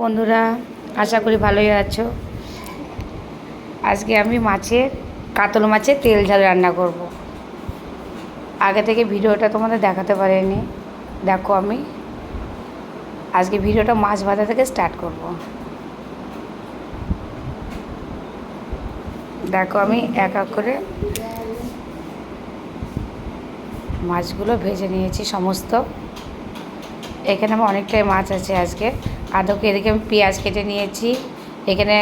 বন্ধুরা, আশা করি ভালোই আছো আজকে আমি মাছের, কাতল মাছের তেল ঝাল রান্না করব। আগে থেকে ভিডিওটা তোমাদের দেখাতে পারিনি দেখো আমি আজকে ভিডিওটা মাছ ভাজা থেকে স্টার্ট করব। দেখো আমি এক এক করে মাছগুলো ভেজে নিয়েছি সমস্ত এখানে আমার অনেকটাই মাছ আছে আজকে আদাকে এদিকে আমি পেঁয়াজ কেটে নিয়েছি। এখানে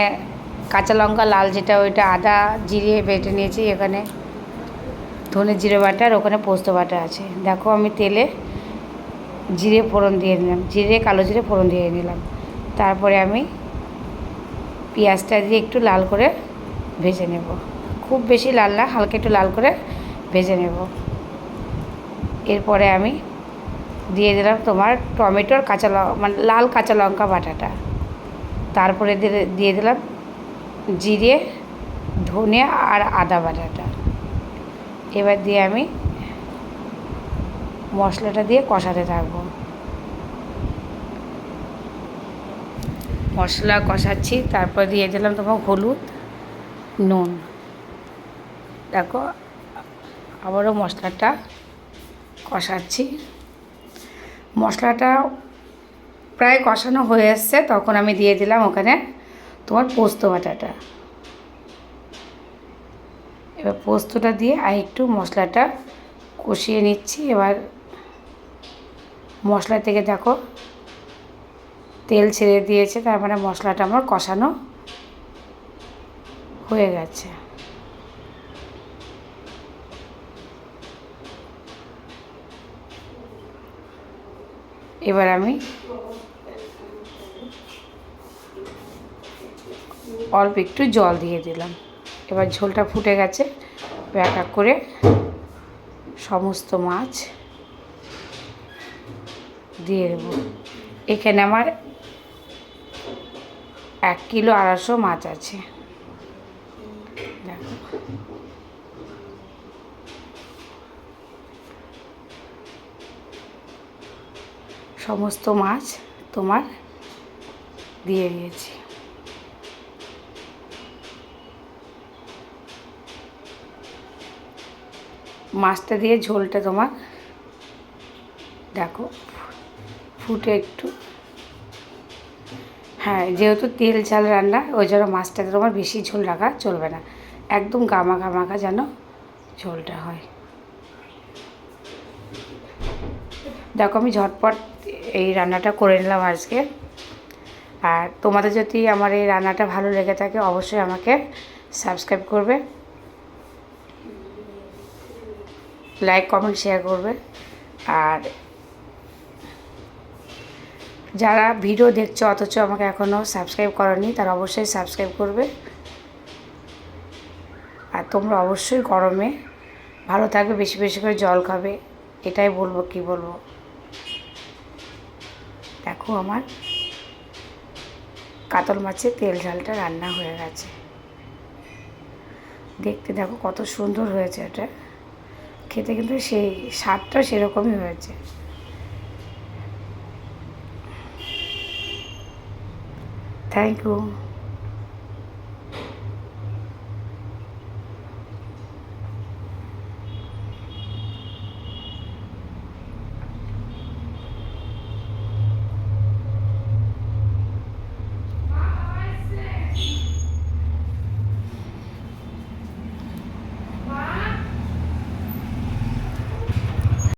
কাঁচা লঙ্কা, লাল যেটা ওইটা আদা জিরে বেটে নিয়েছি এখানে। ধনে জিরে বাটা আর ওখানে পোস্ত বাটা আছে। দেখো আমি তেলে জিরে ফোড়ন দিয়ে নিলাম। জিরে, কালো জিরে ফোড়ন দিয়ে নিলাম। তারপরে আমি পেঁয়াজটা দিয়ে একটু লাল করে ভেজে নেব। খুব বেশি লাল না, হালকা একটু লাল করে ভেজে নেব। এরপরে আমি দিয়ে দিলাম তোমার টমেটোর কাঁচা লঙ্কা মানে লাল কাঁচা লঙ্কা বাটাটা। তারপরে দিয়ে- দিলাম জিরে, ধনে আর আদা বাটাটা। এবার দিয়ে আমি মশলাটা দিয়ে কষাতে থাকব। মশলা কষাচ্ছি, তারপর দিয়ে দিলাম তোমার হলুদ, নুন। দেখো, আবারও মশলাটা কষাচ্ছি। মশলাটা প্রায় কষানো হয়ে এসছে, তখন আমি দিয়ে দিলাম ওখানে তোমার পোস্ত বাটাটা। এবার পোস্তটা দিয়ে আর একটু মশলাটা কষিয়ে নিচ্ছি। এবার মশলা থেকে দেখো তেল ছেড়ে দিয়েছে, তার মানে মশলাটা আমার কষানো হয়ে গেছে। এবার আমি অল্প একটু জল দিয়ে দিলাম। এবার ঝোলটা ফুটে গেছে। এক এক করে সমস্ত মাছ দিয়ে দেবো। এখানে আমার এক কিলো আড়াইশো মাছ আছে। সমস্ত মাছ তোমার দিয়ে দিয়েছি। মাছটা দিয়ে ঝোলটা তোমার দেখো, ফুটে একটু। হ্যাঁ যেহেতু তেল ঝাল রান্না, ওই জন্য মাছটাতে তোমার বেশি ঝোল রাখা চলবে না। একদম গামা গামাখা যেন ঝোলটা হয়। দেখো আমি ঝটপট এই রান্নাটা করে নিলাম আজকে। আর তোমাদের যদি আমার এই রান্নাটা ভালো লেগে থাকে, অবশ্যই আমাকে সাবস্ক্রাইব করবে। লাইক কমেন্ট শেয়ার করবে। আর যারা ভিডিও দেখছ, অথচ আমাকে এখনও সাবস্ক্রাইব করনি, তারা অবশ্যই সাবস্ক্রাইব করবে। আর তোমরা অবশ্যই গরমে ভালো থাকবে, বেশি বেশি করে জল খাবে, এটাই বলব, কি বলব। দেখো আমার কাতল মাছের তেল ঝালটা রান্না হয়ে গেছে। দেখতে দেখো কত সুন্দর হয়েছে এটা। খেতে কিন্তু সেই স্বাদটা সেরকমই হয়েছে। Thank you